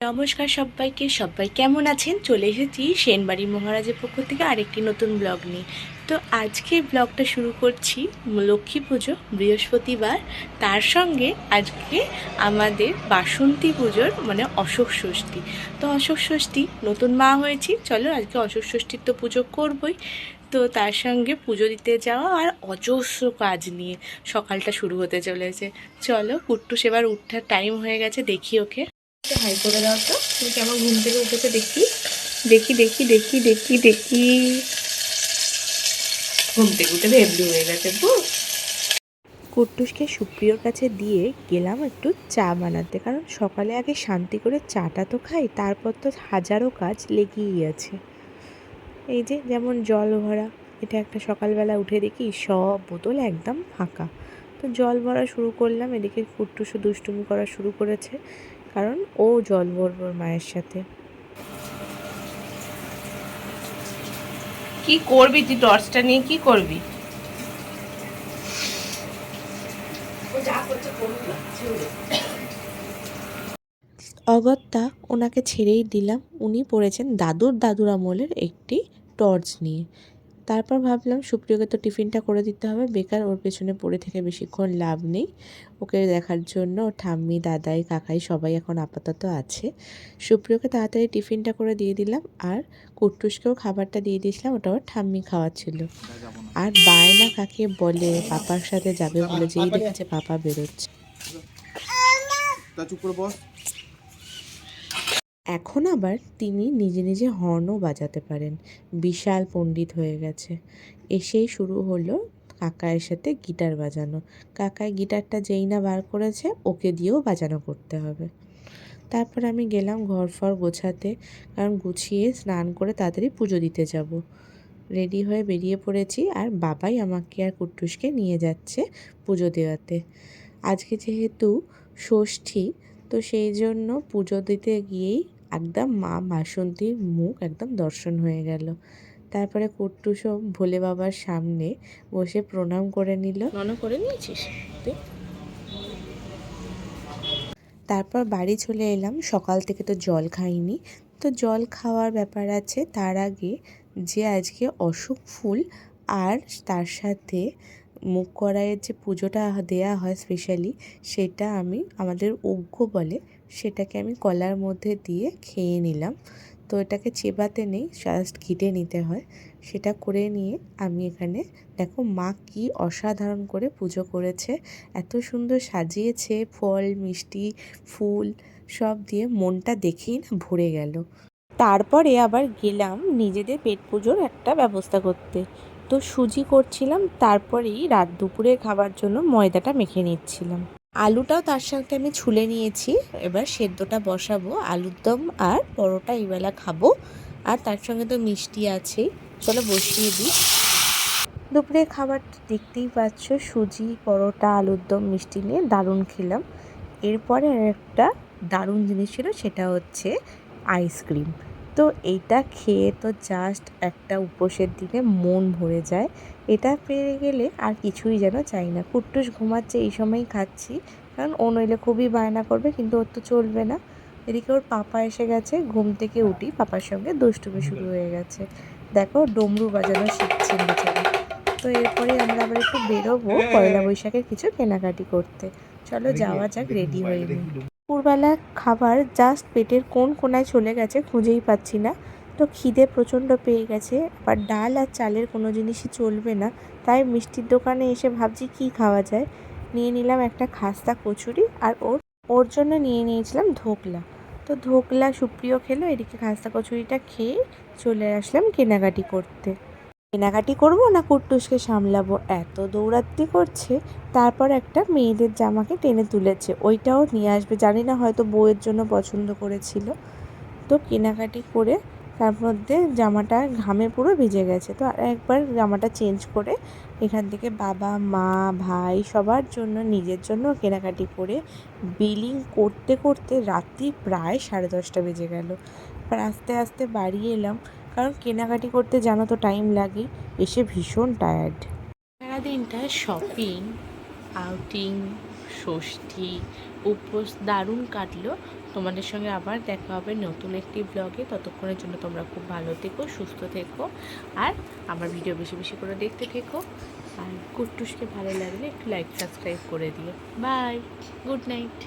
নমস্কার সবাইকে, সবাই কেমন আছেন? চলে এসেছি সেনবাড়ি মহারাজের পক্ষ থেকে আরেকটি নতুন ব্লগ নিয়ে। তো আজকে ব্লগটা শুরু করছি লক্ষ্মী পুজো, বৃহস্পতিবার। তার সঙ্গে আজকে আমাদের বাসন্তী পুজোর মানে অশোক ষষ্ঠী। তো অশোক ষষ্ঠী, নতুন মা হয়েছি, চলো আজকে অশোক ষষ্ঠীর তো পুজো করবই। তো তার সঙ্গে পুজো দিতে যাওয়া আর অজস্র কাজ নিয়ে সকালটা শুরু হতে চলেছে। চলো কুট্টু সেবার উঠার টাইম হয়ে গেছে, দেখি ওকে। হাই করে দাও তো। তুমি কেমন ঘুম থেকে উঠেছে দেখি? দেখি দেখি দেখি দেখি দেখি। ঘুম থেকে উঠে ভেবলি হয়ে গেছে তো। কুট্টুসকে সুপ্রিয়র কাছে দিয়ে গেলাম একটু চা বানাতে কারণ সকালে আগে শান্তি করে চাটা তো খাই তারপর তো হাজারো কাজ লেগেই আছে। এই যে যেমন জল ভরা এটা একটা সকালবেলা উঠে দেখি সব বোতল একদম ফাঁকা। তো জল ভরা শুরু করলাম এদিকে কুট্টুসও দুষ্টুমি করা শুরু করেছে। কারণ ও জল ভরবো মায়ের সাথে। কি করবি তুই টর্চটা নিয়ে? কি করবি? অগত্যা ওনাকে ছেড়েই দিলাম। উনি পড়েছেন দাদুর দাদুর আমলের একটি টর্চ নিয়ে। তারপর ভাবলাম, সুপ্রিয়কে তো টিফিনটা করে দিতে হবে। বেকার ওর পেছনে পড়ে থেকে বেশিক্ষণ লাভ নেই। ওকে দেখার জন্য ঠাম্মি, দাদাই, কাকাই সবাই এখন আপাতত আছে। সুপ্রিয়কে তাড়াতাড়ি টিফিনটা করে দিয়ে দিলাম আর কুট্টুসকেও খাবারটা দিয়ে দিয়েছিলাম ওটা ওর ঠাম্মি খাওয়াচ্ছিল। আর বায়না কাকে বলে, পাপার সাথে যাবে বলে যেই দেখেছে পাপা বেরোচ্ছে। চুপ করে বস। এখন আবার তিনি নিজে নিজে হর্নও বাজাতে পারেন। বিশাল পণ্ডিত হয়ে গেছে। এসেই শুরু হলো কাকায়ের সাথে গিটার বাজানো। কাকায় গিটারটা যেই না বার করেছে, ওকে দিয়েও বাজানো করতে হবে। তারপর আমি গেলাম ঘর ফর গোছাতে, কারণ গুছিয়ে স্নান করে তাড়াতাড়ি পুজো দিতে যাব। রেডি হয়ে বেরিয়ে পড়েছি আর বাবাই আমাকে আর কুট্টুসকে নিয়ে যাচ্ছে পুজো দেওয়াতে। আজকে যেহেতু ষষ্ঠী, তো সেই জন্য পুজো দিতে গিয়েই একদম মা বাসন্তীর মুখ একদম দর্শন হয়ে গেল। তারপরে কুট্টুসও ভোলে বাবার সামনে বসে প্রণাম করে নিল। মনে করে নিয়েছিস? তুই? তারপর বাড়ি চলে এলাম। সকাল থেকে তো জল খাইনি। তো জল খাওয়ার ব্যাপার আছে তার আগে যে আজকে অশোক ফুল আর তার সাথে মুখ কড়াইয়ের যে পুজোটা দেয়া হয় স্পেশালি সেটা আমি আমাদের অজ্ঞ বলে সেটাকে আমি কলার মধ্যে দিয়ে খেয়ে নিলাম। তো এটাকে চেবাতে নেই জাস্ট ঘিটে নিতে হয়। সেটা করে নিয়ে আমি এখানে, দেখো মা কি অসাধারণ করে পুজো করেছে। এত সুন্দর সাজিয়েছে, ফল, মিষ্টি, ফুল, সব দিয়ে মনটা দেখেই না ভরে গেল। তারপরে আবার গেলাম নিজেদের পেট পুজোর একটা ব্যবস্থা করতে। তো সুজি করছিলাম, তারপরেই রাত দুপুরে খাবার জন্য ময়দাটা মেখে নিচ্ছিলাম। আলুটাও তার সাথে আমি ছুলে নিয়েছি। এবার সেদ্ধটা বসাবো, আলুর দম আর পরোটা এইবেলা খাব। আর তার সঙ্গে তো মিষ্টি আছেই চলো বসিয়ে দিই। দুপুরে খাবার দেখতেই পাচ্ছ, সুজি, পরোটা, আলুর দম, মিষ্টি নিয়ে দারুণ খেলাম। এরপরে একটা দারুণ জিনিস ছিল, সেটা হচ্ছে আইসক্রিম তো এইটা খেয়ে তো জাস্ট একটা উপোসের দিনে মন ভরে যায়। এটা পেয়ে গেলে আর কিছুই যেন চাই না। কুট্টুস ঘুমাচ্ছে এই সময়ই খাচ্ছি। কারণ ও নইলে খুবই বায়না করবে কিন্তু ওর তো চলবে না। এদিকে ওর পাপা এসে গেছে ঘুম থেকে উঠি পাপার সঙ্গে দুষ্টুমি শুরু হয়ে গেছে। দেখো ডমরু বাজানো শিখছেন বেচারা। তো এরপরে আমরা আবার একটু বেরোবো পয়লা বৈশাখের কিছু কেনাকাটি করতে। চলো যাওয়া যাক রেডি হয়ে নিই। দুপুরবেলা খাবার জাস্ট পেটের কোন কোনায় চলে গেছে খুঁজেই পাচ্ছি না। তো খিদে প্রচণ্ড পেয়ে গেছে, আবার ডাল আর চালের কোনো জিনিসই চলবে না। তাই মিষ্টির দোকানে এসে ভাবছি কি খাওয়া যায়। নিয়ে নিলাম একটা খাস্তা কচুরি আর ওর ওর জন্য নিয়ে নিয়েছিলাম ধোকলা। তো ধোকলা সুপ্রিয় খেলো, এদিকে খাস্তা কচুরিটা খেয়ে চলে আসলাম কেনাকাটি করতে। কেনাকাটি করব না কুট্টুসকে সামলাবো? এত দৌড়াত্তি করছে, তারপর একটা মেয়েদের জামাকে টেনে তুলেছে। ওইটাও নিয়ে আসবে। জানি না হয়তো বউয়ের জন্য পছন্দ করেছিল। তো কেনাকাটি করে তার মধ্যে জামাটা ঘামে পুরো ভিজে গেছে। তো আর একবার জামাটা চেঞ্জ করে এখান থেকে বাবা, মা, ভাই সবার জন্য, নিজের জন্য কেনাকাটি করে বিলিং করতে করতে রাত্রি প্রায় সাড়ে দশটা বেজে গেল। আস্তে আস্তে বাড়ি এলাম। কারণ কেনাকাটি করতে জানো তো টাইম লাগে, এসে ভীষণ টায়ার্ড সারাদিনটা শপিং আউটিং ষষ্ঠী, উপোস, দারুণ কাটলো। তোমাদের সঙ্গে আবার দেখা হবে নতুন একটি ব্লগে ততক্ষণের জন্য তোমরা খুব ভালো থেকো, সুস্থ থেকো। আর আমার ভিডিও বেশি বেশি করে দেখতে থেকো। আর কুট্টুসকে ভালো লাগলে একটু লাইক সাবস্ক্রাইব করে দিও। Bye good night